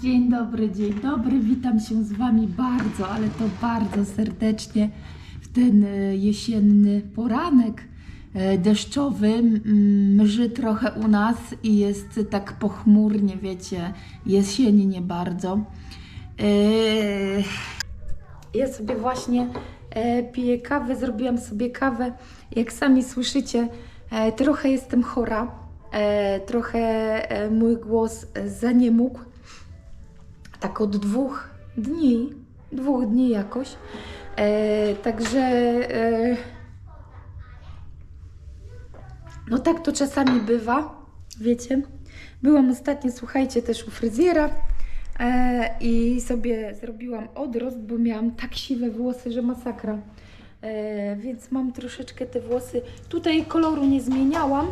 Dzień dobry, dzień dobry. Witam się z Wami bardzo, ale to bardzo serdecznie w ten e, jesienny poranek e, deszczowy. Mrzy trochę u nas i jest tak pochmurnie, wiecie, jesiennie bardzo. E, Ja sobie właśnie piję kawę, zrobiłam sobie kawę. Jak sami słyszycie, trochę jestem chora, trochę mój głos zaniemógł tak od dwóch dni, dwóch dni jakoś. E, także e, no tak to czasami bywa, wiecie. Byłam ostatnio, słuchajcie, też u fryzjera e, i sobie zrobiłam odrost, bo miałam tak siwe włosy, że masakra. E, więc mam troszeczkę te włosy. Tutaj koloru nie zmieniałam.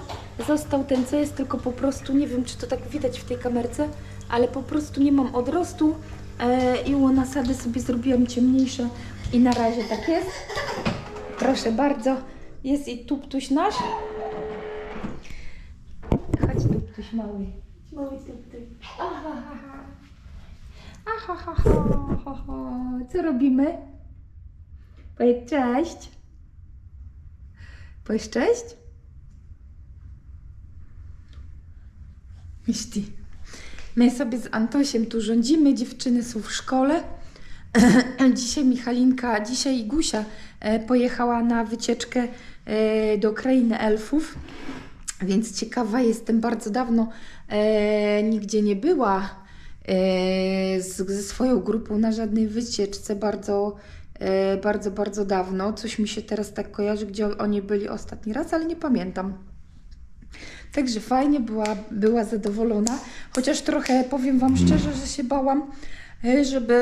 Został ten, co jest, tylko po prostu nie wiem, czy to tak widać w tej kamerce, ale po prostu nie mam odrostu e, i u nasady sobie zrobiłam ciemniejsze i na razie tak jest. Proszę bardzo, jest i tuptuś nasz. Chodź tuptuś mały. Mały tuptuś. Ahahaha. Ahahaha. Co robimy? Powiedz cześć. Powiedz cześć. Myśli. My sobie z Antosiem tu rządzimy, dziewczyny są w szkole. dzisiaj Michalinka, dzisiaj Gusia e, pojechała na wycieczkę e, do krainy elfów, więc ciekawa jestem, bardzo dawno e, nigdzie nie była z, ze swoją grupą na żadnej wycieczce, bardzo, bardzo, bardzo dawno. Coś mi się teraz tak kojarzy, gdzie oni byli ostatni raz, ale nie pamiętam. Także fajnie, była, była zadowolona, chociaż trochę powiem Wam szczerze, że się bałam, e, żeby,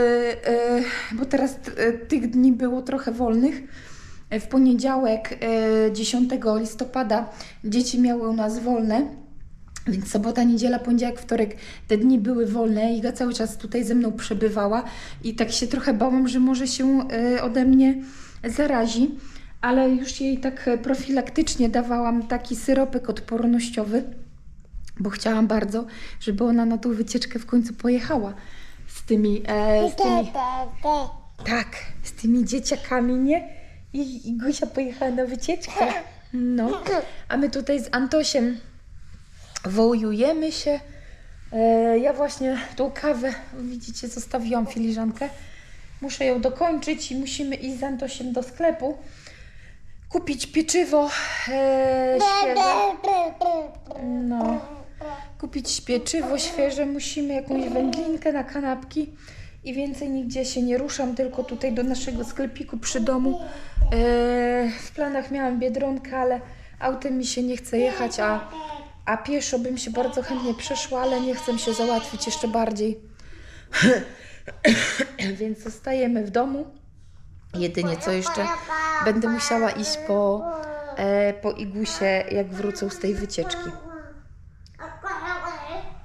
e, bo teraz e, tych dni było trochę wolnych. W poniedziałek, e, 10 listopada, dzieci miały u nas wolne. Więc sobota, niedziela, poniedziałek, wtorek, te dni były wolne. Iga cały czas tutaj ze mną przebywała i tak się trochę bałam, że może się ode mnie zarazi, ale już jej tak e, profilaktycznie dawałam taki syropek odpornościowy, bo chciałam bardzo, żeby ona na tą wycieczkę w końcu pojechała z tymi, e, z tymi tak, z tymi dzieciakami, nie? I, I Gusia pojechała na wycieczkę. No, a my tutaj z Antosiem wołujemy się. E, ja właśnie tą kawę, widzicie, zostawiłam filiżankę. Muszę ją dokończyć i musimy iść z Antosiem do sklepu. Kupić pieczywo e, świeże. No. Kupić pieczywo świeże, musimy jakąś wędlinkę na kanapki i więcej nigdzie się nie ruszam, tylko tutaj do naszego sklepiku przy domu. E, w planach miałam biedronkę, ale autem mi się nie chce jechać, a, a pieszo bym się bardzo chętnie przeszła, ale nie chcę się załatwić jeszcze bardziej. Więc zostajemy w domu. Jedynie co jeszcze będę musiała iść po, e, po Igusie, jak wrócą z tej wycieczki.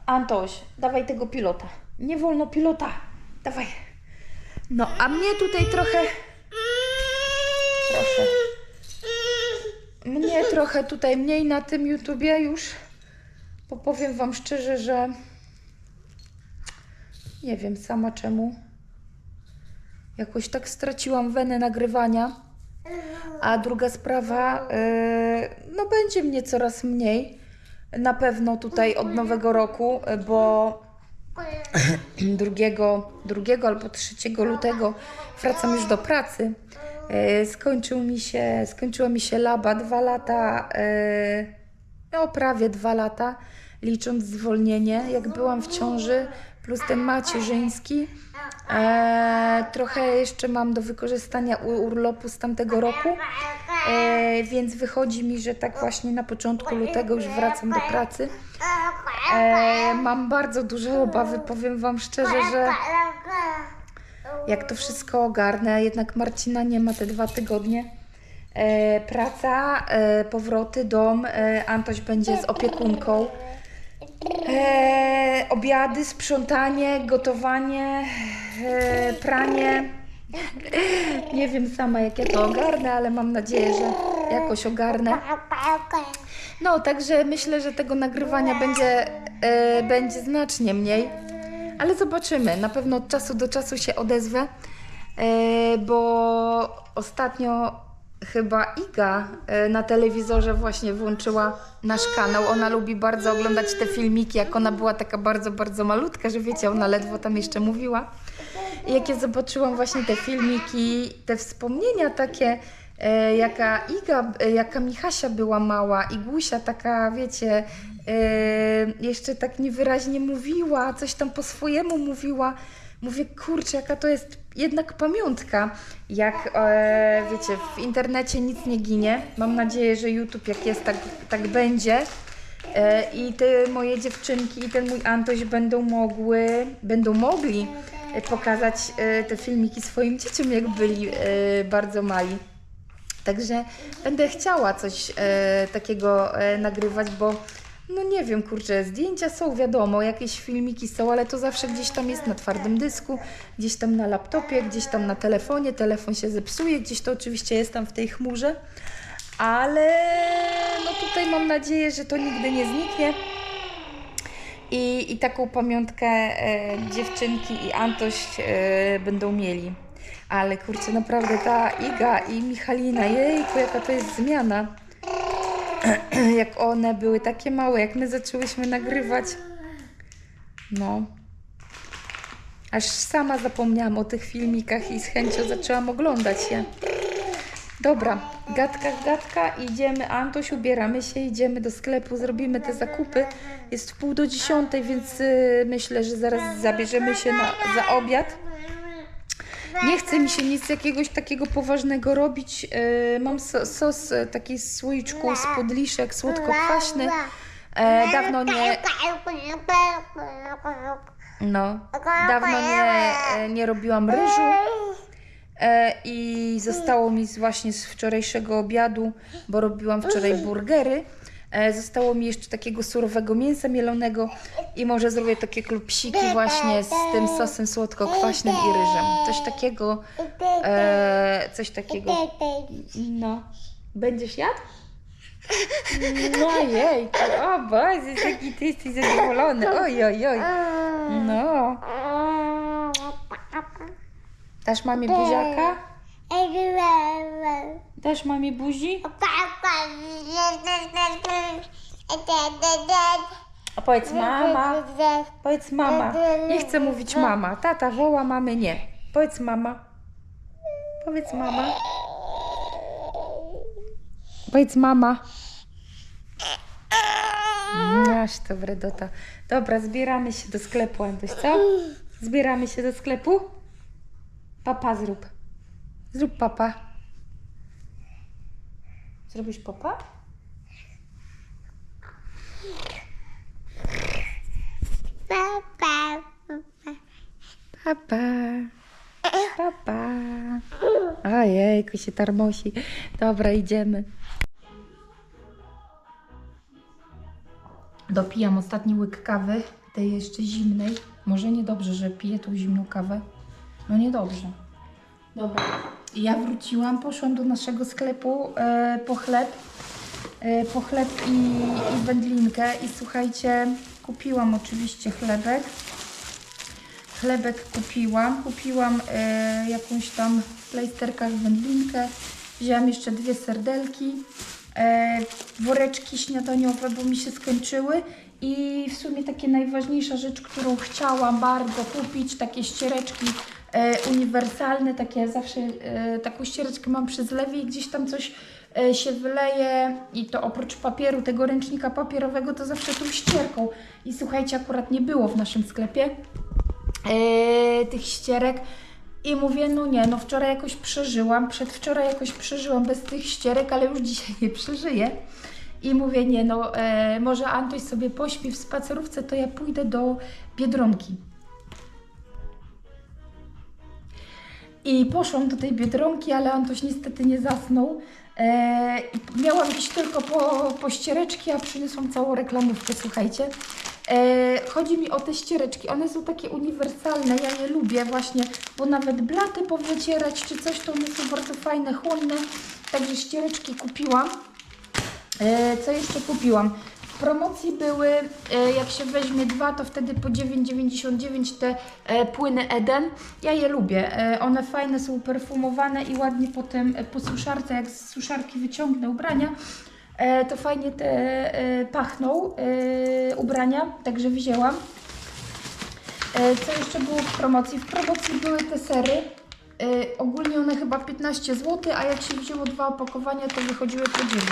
Antoś, dawaj tego pilota. Nie wolno pilota. Dawaj. No, a mnie tutaj trochę. Proszę. Mnie trochę tutaj mniej na tym YouTubie już. Bo powiem Wam szczerze, że nie wiem sama czemu. Jakoś tak straciłam wenę nagrywania. A druga sprawa, yy, no będzie mnie coraz mniej. Na pewno tutaj od nowego roku, y, bo 2, 2 albo 3 lutego wracam już do pracy. E, Skończył mi się, skończyła mi się laba dwa lata, e, no prawie dwa lata, licząc zwolnienie, jak byłam w ciąży, plus ten macierzyński. E, trochę jeszcze mam do wykorzystania urlopu z tamtego roku, e, więc wychodzi mi, że tak właśnie na początku lutego już wracam do pracy. E, mam bardzo duże obawy, powiem Wam szczerze, że jak to wszystko ogarnę, jednak Marcina nie ma te dwa tygodnie. E, praca, e, powroty, dom, e, Antoś będzie z opiekunką. E, obiady, sprzątanie, gotowanie, e, pranie. Nie wiem sama jak ja to ogarnę, ale mam nadzieję, że jakoś ogarnę. No, także myślę, że tego nagrywania będzie, e, będzie znacznie mniej. Ale zobaczymy. Na pewno od czasu do czasu się odezwę, e, bo ostatnio chyba Iga e, na telewizorze właśnie włączyła nasz kanał. Ona lubi bardzo oglądać te filmiki, jak ona była taka bardzo, bardzo malutka, że wiecie, ona ledwo tam jeszcze mówiła. I jak ja zobaczyłam właśnie te filmiki, te wspomnienia takie, e, jaka Iga, e, jaka Michasia była mała, Igusia taka, wiecie, jeszcze tak niewyraźnie mówiła, coś tam po swojemu mówiła. Mówię, kurczę, jaka to jest jednak pamiątka. Jak e, wiecie, w internecie nic nie ginie. Mam nadzieję, że YouTube jak jest, tak, tak będzie. E, I te moje dziewczynki i ten mój Antoś będą mogły, będą mogli e, pokazać e, te filmiki swoim dzieciom, jak byli e, bardzo mali. Także będę chciała coś e, takiego e, nagrywać, bo no nie wiem, kurczę, zdjęcia są, wiadomo, jakieś filmiki są, ale to zawsze gdzieś tam jest na twardym dysku, gdzieś tam na laptopie, gdzieś tam na telefonie, telefon się zepsuje, gdzieś to oczywiście jest tam w tej chmurze, ale no tutaj mam nadzieję, że to nigdy nie zniknie. I, i taką pamiątkę e, dziewczynki i Antoś e, będą mieli. Ale kurczę, naprawdę ta Iga i Michalina, jejku, jaka to jest zmiana. jak one były takie małe, jak my zaczęłyśmy nagrywać. No. Aż sama zapomniałam o tych filmikach i z chęcią zaczęłam oglądać je. Dobra, gadka, gadka, idziemy, Antoś, ubieramy się, idziemy do sklepu, zrobimy te zakupy. Jest pół do dziesiątej, więc y, myślę, że zaraz zabierzemy się na, za obiad. Nie chce mi się nic jakiegoś takiego poważnego robić. Yy, mam so, sos e, taki z słoiczku z podliszek, słodko-kwaśny. E, dawno nie, no, dawno nie, e, nie robiłam ryżu. E, I zostało mi właśnie z wczorajszego obiadu, bo robiłam wczoraj burgery. E, zostało mi jeszcze takiego surowego mięsa mielonego i może zrobię takie klupsiki właśnie z tym sosem słodko-kwaśnym i ryżem. Coś takiego, e, coś takiego. No. Będziesz jadł? No jej, o Boże, jaki ty jesteś zadowolony. Oj, oj, oj. No. Dasz mamie buziaka? Dasz mamie buzi? A powiedz mama. Powiedz mama. Nie chcę mówić mama. Tata woła mamy nie. Powiedz mama. Powiedz mama. Powiedz mama. Aż to wredota. Dobra, zbieramy się do sklepu, Antoś, co? Zbieramy się do sklepu? Papa zrób. Zrób papa. Zrobisz papa? Papa. Papa. Ojejku, się tarmosi. Dobra, idziemy. Dopijam ostatni łyk kawy, tej jeszcze zimnej. Może niedobrze, że piję tą zimną kawę. No niedobrze. Dobra. Ja wróciłam, poszłam do naszego sklepu e, po chleb. E, po chleb i, i wędlinkę. I słuchajcie, kupiłam oczywiście chlebek. Chlebek kupiłam. Kupiłam e, jakąś tam w plejsterkach wędlinkę. Wzięłam jeszcze dwie serdelki. E, woreczki śniadaniowe, bo mi się skończyły. I w sumie takie najważniejsza rzecz, którą chciałam bardzo kupić, takie ściereczki uniwersalne, takie zawsze e, taką ściereczkę mam przy zlewie i gdzieś tam coś e, się wyleje i to oprócz papieru, tego ręcznika papierowego, to zawsze tą ścierką. I słuchajcie, akurat nie było w naszym sklepie e, tych ścierek. I mówię, no nie, no wczoraj jakoś przeżyłam, przedwczoraj jakoś przeżyłam bez tych ścierek, ale już dzisiaj nie przeżyję. I mówię, nie no, e, może Antoś sobie pośpi w spacerówce, to ja pójdę do Biedronki. I poszłam do tej Biedronki, ale Antoś niestety nie zasnął. E, i miałam iść tylko po, po ściereczki, a przyniosłam całą reklamówkę, słuchajcie. E, chodzi mi o te ściereczki, one są takie uniwersalne, ja je lubię właśnie, bo nawet blaty powycierać czy coś, to one są bardzo fajne, chłonne. Także ściereczki kupiłam. E, co jeszcze kupiłam? Promocji były, e, jak się weźmie dwa, to wtedy po 9,99 te e, płyny Eden. Ja je lubię. E, One fajne, są perfumowane i ładnie potem po suszarce, jak z suszarki wyciągnę ubrania, to fajnie te pachną ubrania, także wzięłam. Co jeszcze było w promocji? W promocji były te sery. E, ogólnie one chyba 15 zł, a jak się wzięło dwa opakowania, to wychodziły po 9.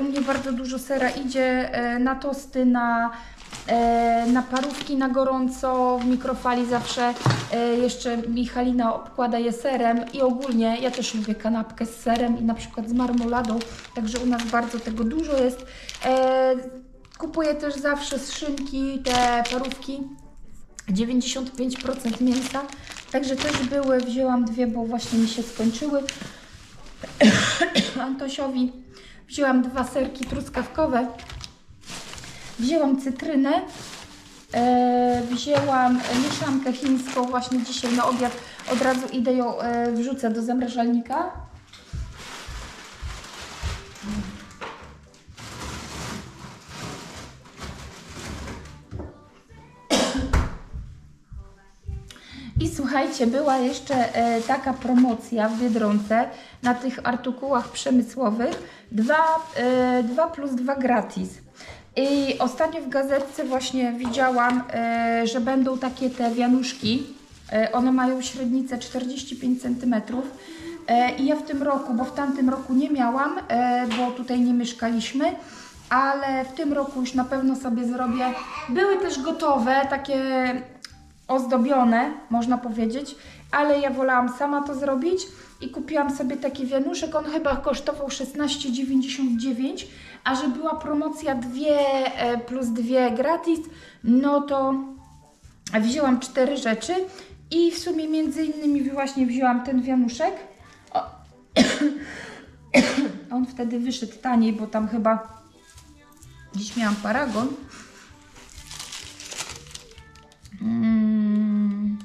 U mnie bardzo dużo sera idzie e, na tosty, na, e, na parówki na gorąco, w mikrofali zawsze. E, jeszcze Michalina obkłada je serem i ogólnie ja też lubię kanapkę z serem i na przykład z marmoladą, także u nas bardzo tego dużo jest. E, kupuję też zawsze z szynki te parówki 95% mięsa. Także też były, wzięłam dwie, bo właśnie mi się skończyły. Antosiowi wzięłam dwa serki truskawkowe. Wzięłam cytrynę. E, wzięłam mieszankę chińską właśnie dzisiaj na obiad. Od razu idę ją e, wrzucę do zamrażalnika. Słuchajcie, była jeszcze e, taka promocja w Biedronce na tych artykułach przemysłowych 2, e, 2 plus 2 gratis. I ostatnio w gazetce właśnie widziałam, e, że będą takie te wianuszki. E, one mają średnicę 45 cm. E, I ja w tym roku, bo w tamtym roku nie miałam, e, bo tutaj nie mieszkaliśmy, ale w tym roku już na pewno sobie zrobię. Były też gotowe, takie ozdobione, można powiedzieć, ale ja wolałam sama to zrobić i kupiłam sobie taki wianuszek. On chyba kosztował 16,99, a że była promocja 2 e, plus 2 gratis, no to wzięłam cztery rzeczy i w sumie między innymi właśnie wzięłam ten wianuszek. On wtedy wyszedł taniej, bo tam chyba dziś miałam paragon. Mm.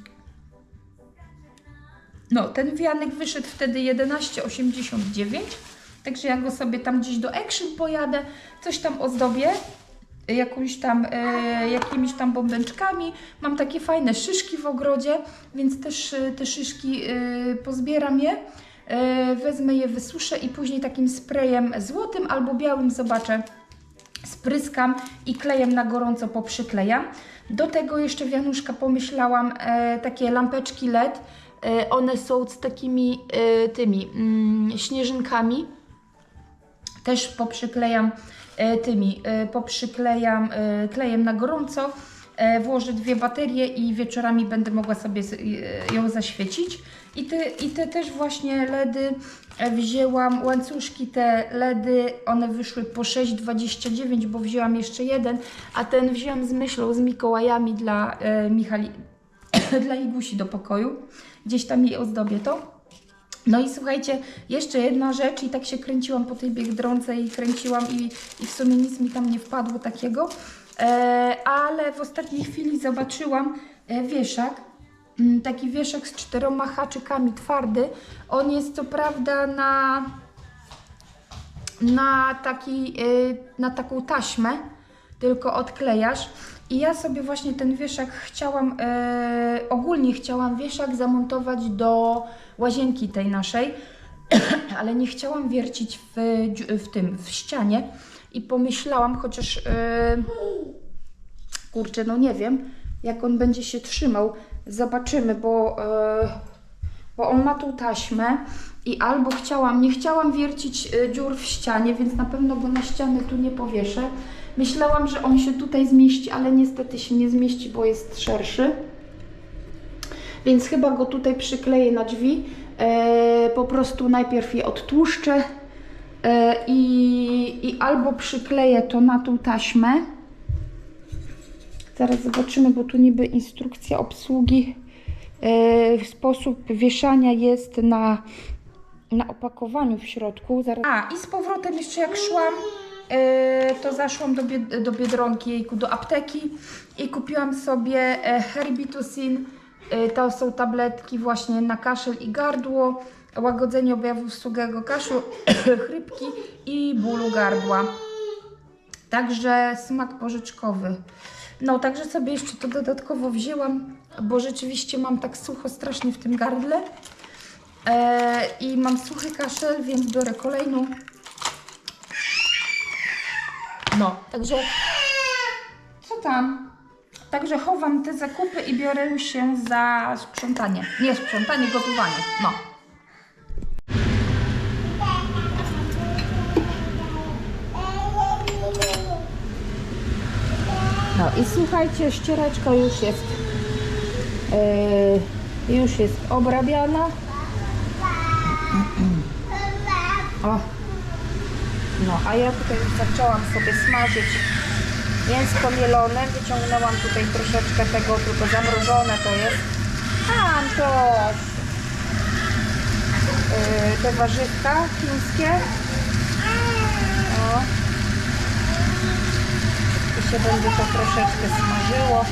No, ten wianek wyszedł wtedy 11,89. Także ja go sobie tam gdzieś do Action pojadę, coś tam ozdobię, tam, e, jakimiś tam bąbelczkami. Mam takie fajne szyszki w ogrodzie, więc też te szyszki e, pozbieram je. E, wezmę je, wysuszę i później takim sprayem złotym albo białym zobaczę spryskam i klejem na gorąco poprzyklejam. Do tego jeszcze wianuszka pomyślałam e, takie lampeczki LED. E, one są z takimi e, tymi mm, śnieżynkami. Też poprzyklejam e, tymi, e, poprzyklejam e, klejem na gorąco. E, włożę dwie baterie i wieczorami będę mogła sobie z- e, ją zaświecić. I te, I te też właśnie LEDy wzięłam, łańcuszki te LEDy, one wyszły po 6,29, bo wzięłam jeszcze jeden, a ten wzięłam z myślą, z Mikołajami dla e, Michali, dla Igusi do pokoju. Gdzieś tam jej ozdobię to. No i słuchajcie, jeszcze jedna rzecz i tak się kręciłam po tej biegdronce i kręciłam i, i w sumie nic mi tam nie wpadło takiego, e, ale w ostatniej chwili zobaczyłam e, wieszak, taki wieszak z czteroma haczykami twardy. On jest co prawda na, na, taki, y, na taką taśmę, tylko odklejasz. I ja sobie właśnie ten wieszak chciałam, e, ogólnie chciałam wieszak zamontować do łazienki tej naszej, ale nie chciałam wiercić w, w tym, w ścianie. I pomyślałam, chociaż e, kurczę, no nie wiem, jak on będzie się trzymał. Zobaczymy, bo, e, bo on ma tą taśmę i albo chciałam, nie chciałam wiercić e, dziur w ścianie, więc na pewno go na ścianę tu nie powieszę. Myślałam, że on się tutaj zmieści, ale niestety się nie zmieści, bo jest szerszy. Więc chyba go tutaj przykleję na drzwi. E, po prostu najpierw je odtłuszczę e, i, i albo przykleję to na tą taśmę. Zaraz zobaczymy, bo tu niby instrukcja obsługi. E, sposób wieszania jest na, na opakowaniu w środku. Zaraz... A, i z powrotem jeszcze jak szłam, e, to zaszłam do, bied- do Biedronki, jejku, do apteki i kupiłam sobie e, Herbitusin. E, to są tabletki właśnie na kaszel i gardło, łagodzenie objawów suchego kaszlu, chrypki i bólu gardła. Także smak porzeczkowy. No, także sobie jeszcze to dodatkowo wzięłam, bo rzeczywiście mam tak sucho strasznie w tym gardle. E, I mam suchy kaszel, więc biorę kolejną. No, także co tam? Także chowam te zakupy i biorę się za sprzątanie. Nie sprzątanie, gotowanie. No. No i słuchajcie, ściereczka już jest yy, już jest obrabiana. O. No, a ja tutaj już zaczęłam sobie smażyć mięsko mielone. Wyciągnęłam tutaj troszeczkę tego, tylko zamrożone to jest. To yy, te warzywka chińskie. O. I się będzie to troszeczkę smażyło.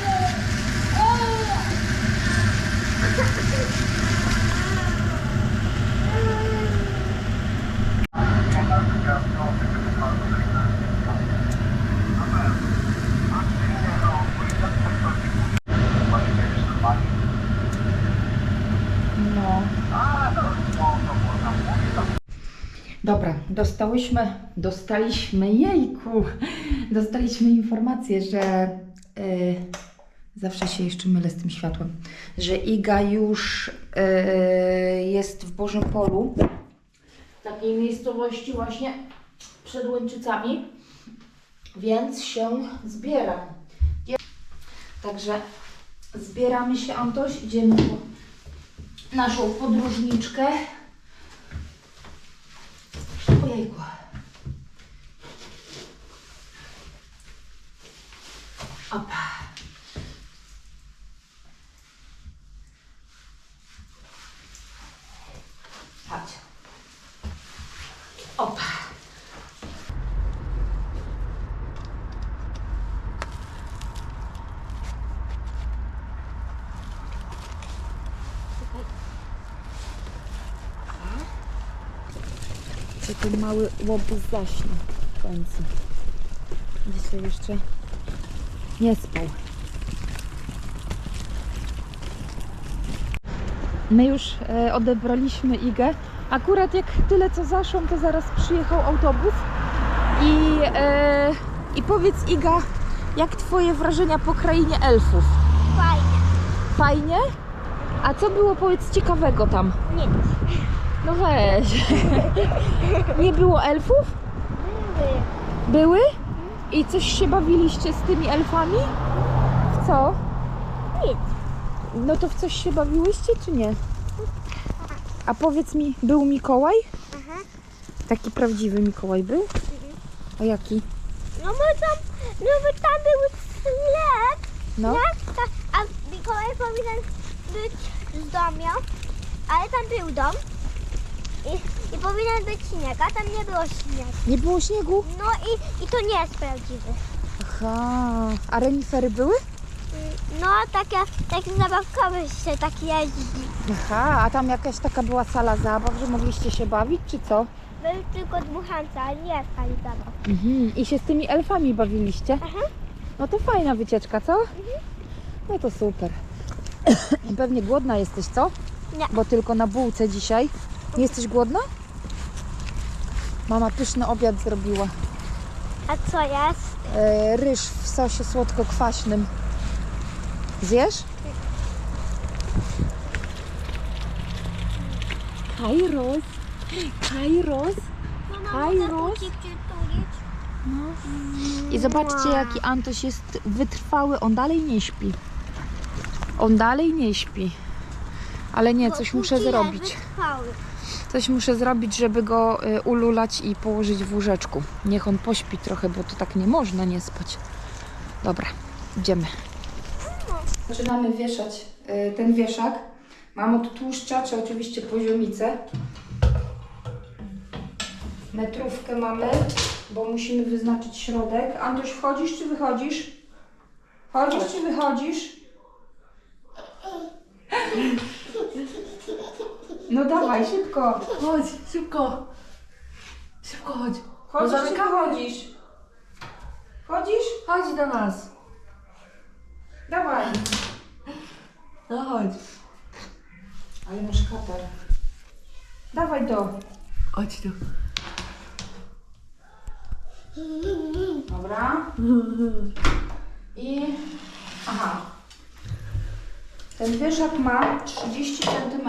No. Dobra, dostałyśmy, dostaliśmy, jejku, dostaliśmy informację, że y, zawsze się jeszcze mylę z tym światłem, że Iga już y, jest w Bożym Polu, w takiej miejscowości właśnie przed Łęczycami, więc się zbieram. Także zbieramy się, Antoś, idziemy po naszą podróżniczkę. Ojejku. Opa. Chodź. Ten mały łobuz zaśnie w końcu. Dzisiaj jeszcze nie spał. My już e, odebraliśmy Igę. Akurat jak tyle co zaszłam, to zaraz przyjechał autobus. I, e, I powiedz Iga, jak twoje wrażenia po krainie elfów? Fajnie. Fajnie? A co było powiedz ciekawego tam? Nic. No weź. Nie było elfów? Były. Były? I coś się bawiliście z tymi elfami? W co? Nic. No to w coś się bawiłyście, czy nie? A powiedz mi, był Mikołaj? Aha. Taki prawdziwy Mikołaj był? A jaki? No bo tam, no bo tam był sklep, No. tak? A Mikołaj powinien być z domu, ale tam był dom. I, I powinien być śnieg, a tam nie było śniegu. Nie było śniegu? No i, i to nie jest prawdziwy. Aha. A renifery były? No takie, takie zabawkowe się tak jeździ. Aha, a tam jakaś taka była sala zabaw, że mogliście się bawić, czy co? Były tylko dmuchance, ale nie sali zabaw. Mhm. I się z tymi elfami bawiliście? Aha. No to fajna wycieczka, co? No to super. Pewnie głodna jesteś, co? Nie. Bo tylko na bułce dzisiaj. Nie jesteś głodna? Mama pyszny obiad zrobiła. A co jest? E, ryż w sosie słodko-kwaśnym. Zjesz? Kairos. Kairos. Kairos. I zobaczcie, jaki Antoś jest wytrwały. On dalej nie śpi. On dalej nie śpi. Ale nie, coś muszę zrobić. Coś muszę zrobić, żeby go y, ululać i położyć w łóżeczku. Niech on pośpi trochę, bo to tak nie można nie spać. Dobra, idziemy. Zaczynamy wieszać y, ten wieszak. Mam odtłuszczacze, oczywiście poziomicę. Metrówkę mamy, bo musimy wyznaczyć środek. Antoś, wchodzisz czy wychodzisz? Wchodzisz czy wychodzisz? No dawaj, szybko. Chodź, szybko. Szybko chodź. Chodzisz czy zamykamy. wychodzisz? Chodzisz? Chodź do nas. Dawaj. No chodź. Ale masz katar. Dawaj to. Chodź tu. Dobra. I... Aha. Ten wieszak ma 30 cm.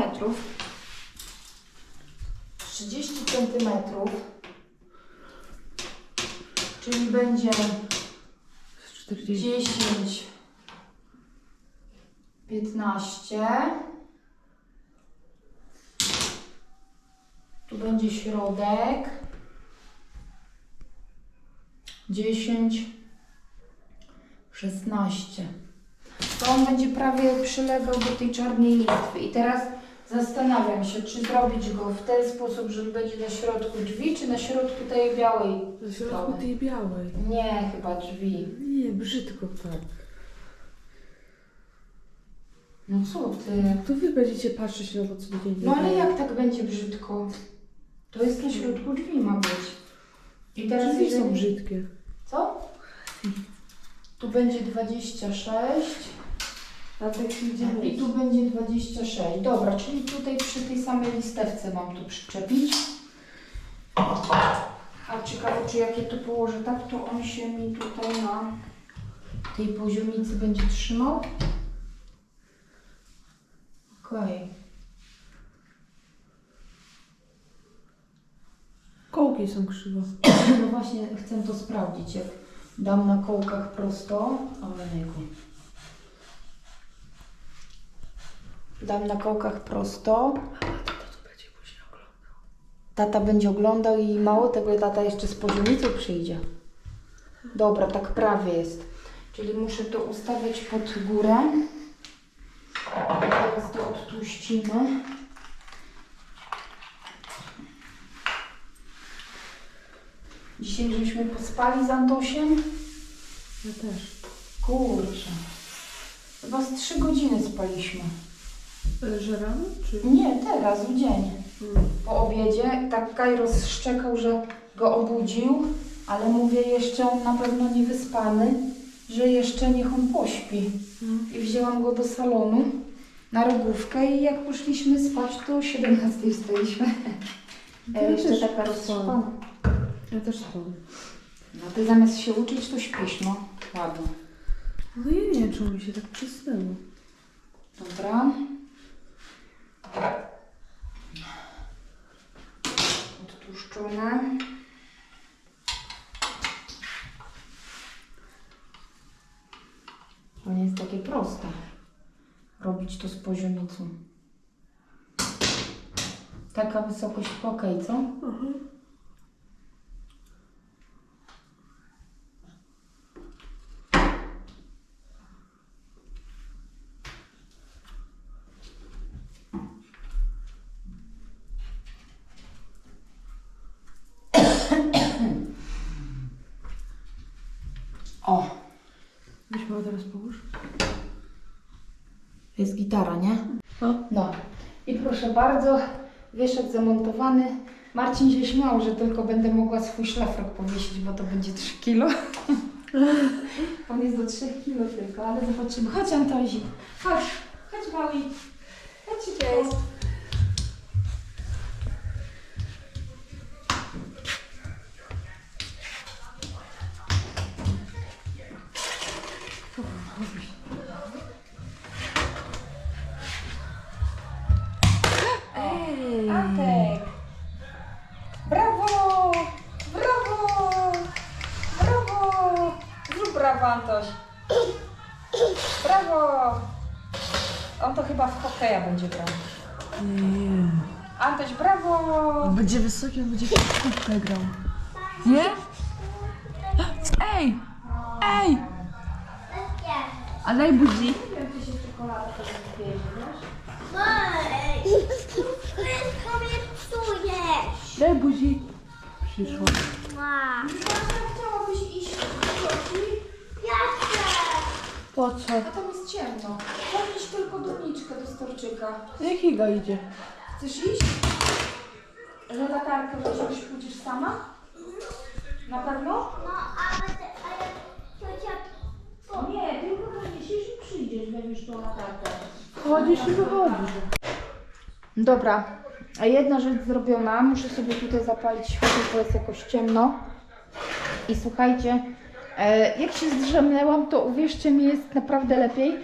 30 cm. Czyli będzie 40. 10, 15. Tu będzie środek. 10, 16. To on będzie prawie przylegał do tej czarnej listwy. I teraz zastanawiam się, czy zrobić go w ten sposób, że będzie na środku drzwi, czy na środku tej białej Do środku strony. tej białej. Nie, chyba drzwi. Nie, brzydko tak. No co ty? To wy będziecie patrzeć na to codziennie. No ale jak tak będzie brzydko? To jest na środku drzwi ma być. I teraz Drzwi są jeżeli... brzydkie. Co? Tu będzie 26 A tak idzie i tu będzie 26. Dobra, czyli tutaj przy tej samej listewce mam tu przyczepić. A ciekawe, czy jak ja to położę tak, to on się mi tutaj na tej poziomicy będzie trzymał. Okej. Kołki są krzywo. No właśnie chcę to sprawdzić, jak dam na kołkach prosto. Ojejku. Dam na kołkach prosto. Tata będzie oglądał i mało tego tata jeszcze z poziomicą przyjdzie. Dobra, tak prawie jest. Czyli muszę to ustawiać pod górę. Teraz to odtłuścimy. Dzisiaj żeśmy pospali z Antosiem. Ja też. Kurczę. Chyba z trzy godziny spaliśmy. Że rano, czy? Nie, teraz, w dzień. Mm. Po obiedzie tak Kairos szczekał, że go obudził, ale mówię jeszcze on na pewno nie wyspany, że jeszcze niech on pośpi. Mm. I wzięłam go do salonu na rogówkę i jak poszliśmy spać, to o 17 wstaliśmy. Ja ja jeszcze też taka roztrzepana. Ja też spałam. No ty zamiast się uczyć, to śpisz, no. Ładnie. No ja nie czemu mi się tak przysnęło. Dobra. Odtłuszczone. To nie jest takie proste. Robić to z poziomicą. Taka wysokość ok, co? Aha. O, Weź mała teraz połóż. Jest gitara, nie? O. No. I proszę bardzo, wieszak zamontowany. Marcin się śmiał, że tylko będę mogła swój szlafrok powiesić, bo to będzie 3 kilo. On jest do 3 kilo tylko, ale zobaczymy. Chodź Antozi, chodź, chodź mały. Chodź cześć. Antek. Brawo! Brawo! Brawo! Zrób brawo, Antoś. Brawo! On to chyba w hokeja będzie grał. Nie. Antoś, brawo! On będzie wysoki, on będzie w kubkę grał. Nie? Ej! Ej! A daj budzi. Nie wiem, czy się czekolada to wiesz? Hej, Buzi, przyszło. Mama, chciałabyś iść do kuchni? Ja chcę! Po co? A tam jest ciemno. Podnieś tylko doniczkę do storczyka. Jakiego idzie? Chcesz iść? Zatakarkę weźmiesz, pójdziesz sama? Na pewno? No, ale, te, ale ciocia... O nie, tylko doniesiesz i przyjdziesz, weźmiesz tą latarkę. Wchodzisz i wychodzisz. Dobra, a jedna rzecz zrobiona. Muszę sobie tutaj zapalić światło, bo jest jakoś ciemno. I słuchajcie, e, jak się zdrzemnęłam, to uwierzcie mi, jest naprawdę lepiej.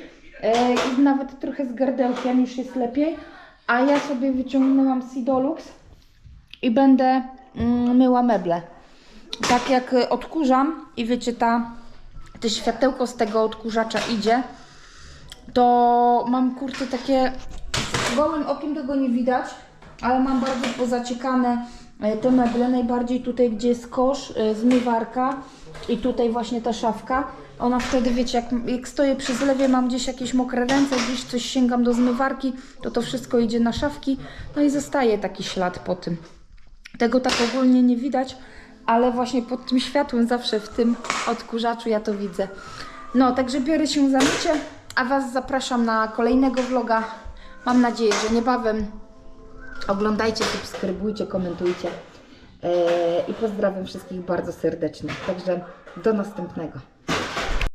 E, I nawet trochę z gardełkiem już jest lepiej. A ja sobie wyciągnęłam Sidolux i będę mm, myła meble. Tak jak e, odkurzam i wiecie, ta, te światełko z tego odkurzacza idzie, to mam kurczę takie gołym okiem tego nie widać, ale mam bardzo pozaciekane e, te meble, najbardziej tutaj, gdzie jest kosz, e, zmywarka i tutaj właśnie ta szafka. Ona wtedy, wiecie, jak, jak stoję przy zlewie, mam gdzieś jakieś mokre ręce, gdzieś coś sięgam do zmywarki, to to wszystko idzie na szafki, no i zostaje taki ślad po tym. Tego tak ogólnie nie widać, ale właśnie pod tym światłem zawsze w tym odkurzaczu ja to widzę. No, także biorę się za mycie, a Was zapraszam na kolejnego vloga. Mam nadzieję, że niebawem oglądajcie, subskrybujcie, komentujcie Eee, i pozdrawiam wszystkich bardzo serdecznie. Także do następnego.